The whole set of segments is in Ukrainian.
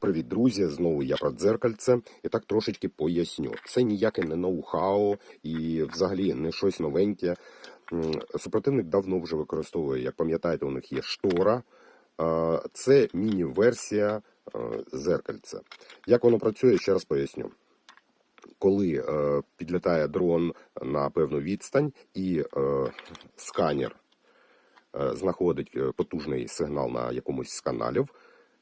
Привіт, друзі! Знову я про дзеркальце і так трошечки поясню. Це ніяке не ноу-хау і взагалі не щось новеньке. Супротивник давно вже використовує, як пам'ятаєте, у них є штора. Це міні-версія е, зеркальця. Як воно працює, ще раз поясню. Коли е, підлітає дрон на певну відстань і е, сканер знаходить потужний сигнал на якомусь з каналів,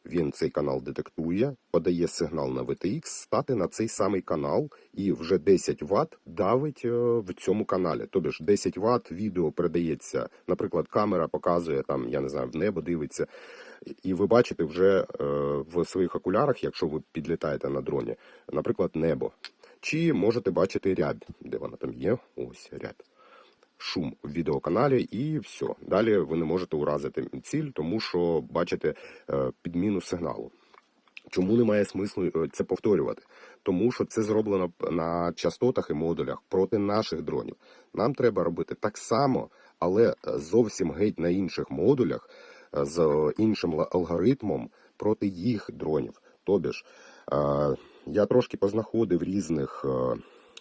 він цей канал детектує, подає сигнал на VTX, стати на цей самий канал, і вже 10 Вт давить е, в цьому каналі. Тобто ж 10 Вт відео передається, наприклад, камера показує там, я не знаю, в небо дивиться. І ви бачите вже е, в своїх окулярах, якщо ви підлітаєте на дроні, наприклад, небо. Чи можете бачити рябь, де вона там є? Ось рябь шум в відеоканалі, і все. Далі ви не можете уразити ціль, тому що бачите е, підміну сигналу. Чому немає смислу е, це повторювати? Тому що це зроблено на частотах і модулях проти наших дронів. Нам треба робити так само, але е, зовсім геть на інших модулях з іншим алгоритмом проти їх дронів. Тобі ж, я трошки познаходив різних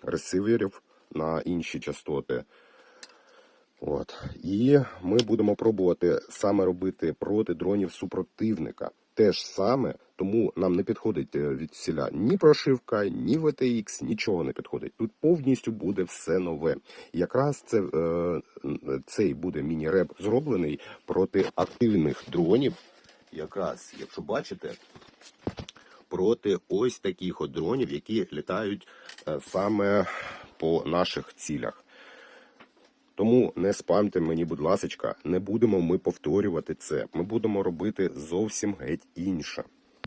ресиверів на інші частоти. От. І ми будемо пробувати саме робити проти дронів супротивника. Те ж саме, тому нам не підходить е, від сіля ні прошивка, ні VTX, нічого не підходить. Тут повністю буде все нове. Якраз це, е, цей буде міні-реп зроблений проти активних дронів. Якраз, якщо бачите, проти ось таких от дронів, які літають е, саме по наших цілях. Тому не спамте мені, будь ласочка, не будемо ми повторювати це. Ми будемо робити зовсім геть інше.